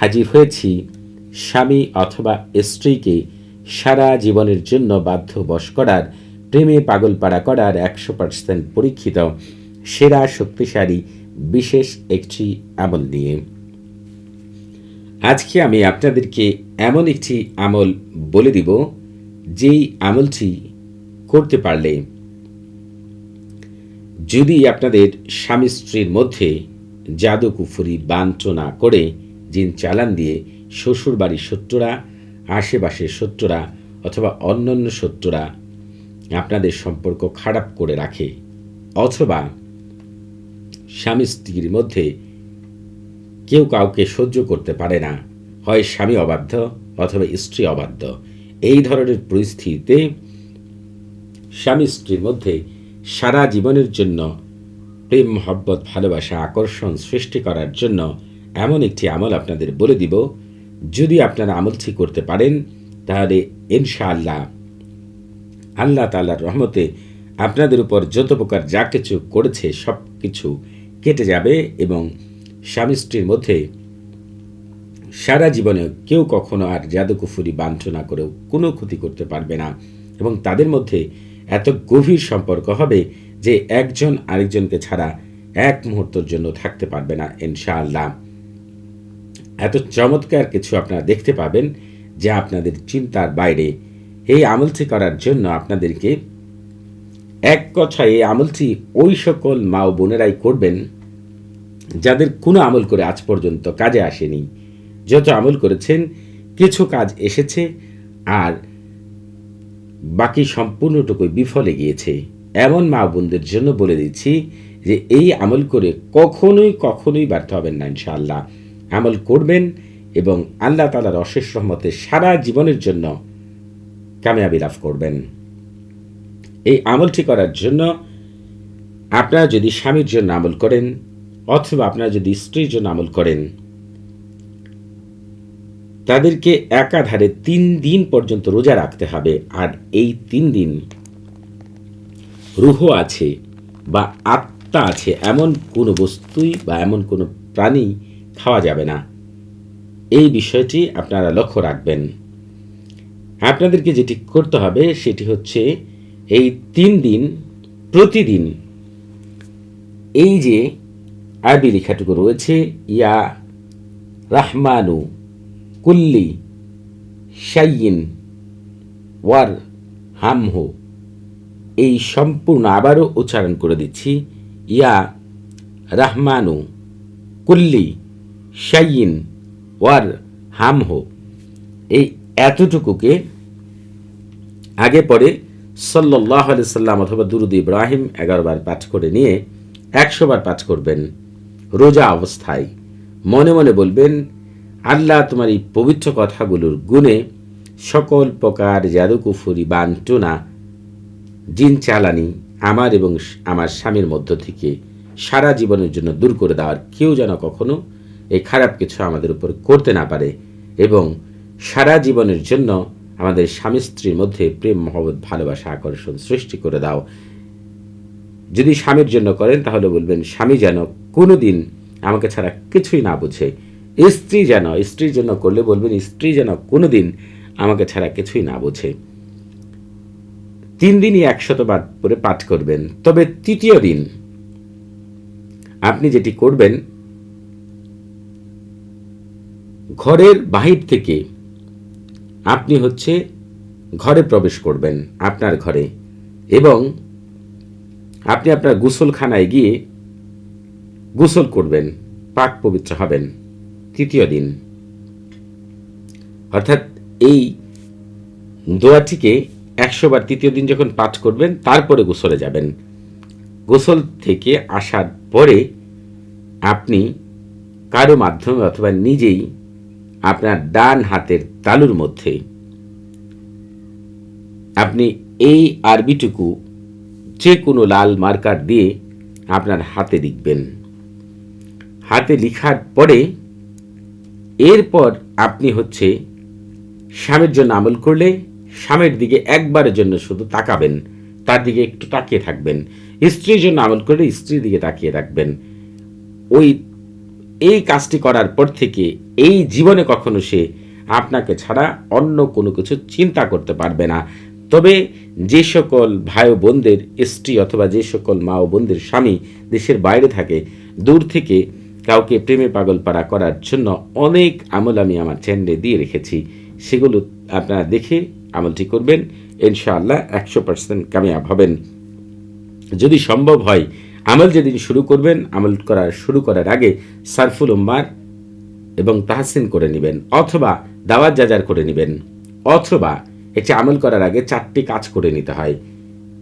হাজির হয়েছি স্বামী অথবা স্ত্রীকে সারা জীবনের জন্য বাধ্য বশ করার, প্রেমে পাগলপাড়া করার একশো পার্সেন্ট পরীক্ষিত, সেরা শক্তিশালী, বিশেষ একটি আমল নিয়ে। আজকে আমি আপনাদেরকে এমন একটি আমল বলে দিব, যেই আমলটি করতে পারলে যদি আপনাদের স্বামী স্ত্রীর মধ্যে জাদু কুফুরি করে জিন চালান দিয়ে শ্বশুর বাড়ির শত্রুরা, আশেপাশের শত্রুরা অথবা অন্যান্য শত্রুরা আপনাদের সম্পর্ক খারাপ করে রাখে। অথবা স্বামী স্ত্রীর মধ্যে কেউ কাউকে সহ্য করতে পারে না। হয় স্বামী অবাধ্য অথবা স্ত্রী অবাধ্য। এই ধরনের পরিস্থিতিতে স্বামী স্ত্রীর মধ্যে সারা জীবনের জন্য প্রেম, মহব্বত, ভালোবাসা, আকর্ষণ সৃষ্টি করার জন্য এমন একটি আমল আপনাদের বলে দিব, যদি আপনারা আমলটি করতে পারেন, তাহলে ইনশাআল্লাহ আল্লাহ তাল্লাহর রহমতে আপনাদের উপর যত প্রকার যা কিছু করেছে সব কিছু কেটে যাবে এবং স্বামী স্ত্রীর মধ্যে সারা জীবনে কেউ কখনো আর জাদুকুফুরি বাঞ্ছনা করেও কোনো ক্ষতি করতে পারবে না এবং তাদের মধ্যে এত গভীর সম্পর্ক হবে যে একজন আরেকজনকে ছাড়া এক মুহূর্তের জন্য থাকতে পারবে না, ইনশাআল্লাহ। এত চমৎকার কিছু আপনারা দেখতে পাবেন যা আপনাদের চিন্তার বাইরে। এই আমলটি করার জন্য আপনাদেরকে এক কথায় এই আমলটি ওই সকল মা ও বোনেরাই করবেন যাদের কোনো আমল করে আজ পর্যন্ত কাজে আসেনি। যত আমল করেছেন, কিছু কাজ এসেছে আর বাকি সম্পূর্ণটুকুই বিফলে গিয়েছে। এমন মা বোনদের জন্য বলে দিচ্ছি যে, এই আমল করে কখনোই কখনোই ব্যর্থ হবেন না, ইনশাআল্লাহ। আমল করবেন এবং আল্লাহ তালার অশেষ রহমতে সারা জীবনের জন্য কামিয়াবি লাভ করবেন। এই আমলটি করার জন্য আপনারা যদি স্বামীর জন্য আমল করেন অথবা আপনারা যদি স্ত্রীর জন্য আমল করেন, তাদেরকে একাধারে তিন দিন পর্যন্ত রোজা রাখতে হবে আর এই তিন দিন রুহ আছে বা আত্মা আছে এমন কোনো বস্তুই বা এমন কোনো প্রাণী খাওয়া যাবে না। এই বিষয়টি আপনারা লক্ষ্য রাখবেন। আপনাদেরকে যেটি করতে হবে, সেটি হচ্ছে এই তিন দিন প্রতিদিন এই যে আরবি লেখাটুকু রয়েছে, ইয়া রাহমানু কুল্লি শাইন ওয়ার হামহো। এই সম্পূর্ণ আবারও উচ্চারণ করে দিচ্ছি, ইয়া রাহমানু কুল্লি শাইন ওয়ার হামহো। এই এতটুকুকে আগে পরে সাল্লাহ আলি সাল্লাম অথবা দুরুদ ইব্রাহিম এগারোবার পাঠ করে নিয়ে একশো বার পাঠ করবেন রোজা অবস্থায়। মনে মনে বলবেন, আল্লাহ তোমার এই পবিত্র কথাগুলোর গুণে সকল প্রকার জাদুকুফুরি বান্টনা, জিন চালানি আমার এবং আমার স্বামীর মধ্য থেকে সারা জীবনের জন্য দূর করে দেওয়ার কেউ যেন কখনো এই খারাপ কিছু আমাদের উপর করতে না পারে এবং সারা জীবনের জন্য আমাদের স্বামী স্ত্রীর মধ্যে প্রেম, মহব্বত, ভালোবাসা, আকর্ষণ সৃষ্টি করে দাও। যদি স্বামীর জন্য করেন, তাহলে বলবেন, স্বামী যেন কোনো দিন আমাকে ছাড়া কিছুই না বুঝে। স্ত্রী যেন, স্ত্রীর জন্য করলে বলবেন, স্ত্রী যেন কোনো দিন আমাকে ছাড়া কিছুই না বোঝে। তিন দিনই একশতবার করে পাঠ করবেন। তবে তৃতীয় দিন আপনি যেটি করবেন ঘরের বাহির থেকে আপনি হচ্ছে ঘরে প্রবেশ করবেন আপনার ঘরে এবং আপনি আপনার গোসলখানায় গিয়ে গোসল করবেন, পাক পবিত্র হবেন। তৃতীয় দিন। অর্থাৎ এই দোয়াটিকে একশো বার তৃতীয় দিন যখন পাঠ করবেন, তারপরে গোসলে যাবেন। গোসল থেকে আসার পরে আপনি কারও মাধ্যমে অথবা নিজেই আপনার ডান হাতের তালুর মধ্যে। আপনি এই আরবিটুকু যে কোনো লাল মার্কার দিয়ে আপনার হাতে লিখবেন। হাতে লিখার পরে এরপর আপনি হচ্ছে স্বামীর জন্য আমল করলে স্বামীর দিকে একবারের জন্য শুধু তাকাবেন, তার দিকে একটু তাকিয়ে থাকবেন। স্ত্রীর জন্য আমল করলে স্ত্রীর দিকে তাকিয়ে রাখবেন ওই এই কাজটি করার পর থেকে এই জীবনে কখনো সে আপনাকে ছাড়া অন্য কোনো কিছু চিন্তা করতে পারবে না। তবে যে সকল ভাই ও বোনদের, স্ত্রী অথবা যে সকল মা ও বোনদের স্বামী দেশের বাইরে থাকে, দূর থেকে কাউকে প্রেমে পাগল পাড়া করার জন্য অনেক আমল আমি আমার চ্যানেলে দিয়ে রেখেছি। সেগুলো আপনারা দেখে আমলটি করবেন। ইনশাআল্লাহ একশো পার্সেন্ট কামিয়াব হবেন। যদি সম্ভব হয় আমল যেদিন শুরু করবেন, আমল করার শুরু করার আগে সারফুল উম্মার এবং তাহসিন করে নেবেন, অথবা দাওয়াত যাজার করে নেবেন, অথবা একটি আমল করার আগে চারটি কাজ করে নিতে হয়।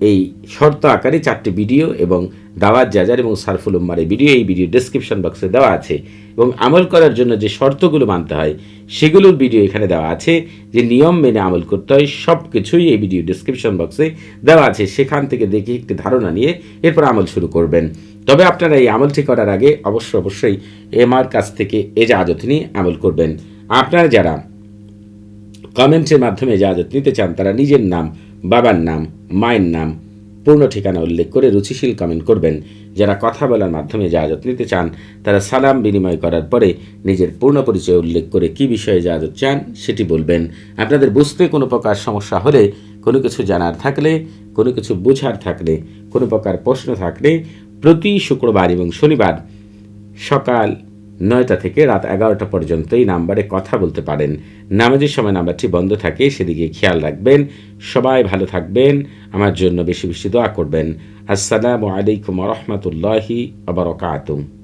এই শর্ত আকারে চারটি ভিডিও এবং দাওয়াত যাজার এবং সারফুল উম্মার এই ভিডিও এই ভিডিও ডেসক্রিপশন বক্সে দেওয়া আছে। এবং আমল করার জন্য যে শর্তগুলো মানতে হয়, সেগুলোর ভিডিও এখানে দেওয়া আছে। যে নিয়ম মেনে আমল করতে হয় সব কিছুই এই ভিডিও ডেসক্রিপশন বক্সে দেওয়া আছে। সেখান থেকে দেখে একটি ধারণা নিয়ে এরপর আমল শুরু করবেন। তবে আপনারা এই আমলটি করার আগে অবশ্য অবশ্যই এমার কাছ থেকে এজাজত নিয়ে আমল করবেন। আপনারা যারা কমেন্টের মাধ্যমে ইজাজত নিতে চান, তারা নিজের নাম, বাবার নাম, মায়ের নাম পূর্ণ ঠিকানা উল্লেখ করে রুচিশীল কমেন্ট করবেন। যারা কথা বলার মাধ্যমে ইজাজত নিতে চান, তারা সালাম বিনিময় করার পরে নিজের পূর্ণ পরিচয় উল্লেখ করে কি বিষয়ে ইজাজত চান সেটি বলবেন। আপনাদের বুঝতে কোনো প্রকার সমস্যা হলে, কোনো কিছু জানার থাকলে, কোনো কিছু বোঝার থাকলে, কোনো প্রকার প্রশ্ন থাকলে প্রতি শুক্রবার এবং শনিবার সকাল নয়টা থেকে রাত এগারোটা পর্যন্ত এই নাম্বারে কথা বলতে পারেন। নামাজের সময় নাম্বারটি বন্ধ থাকে, সেদিকে খেয়াল রাখবেন। সবাই ভালো থাকবেন, আমার জন্য বেশি বেশি দোয়া করবেন। আসসালামু আলাইকুম রহমতুল্লাহি আবরকাতুম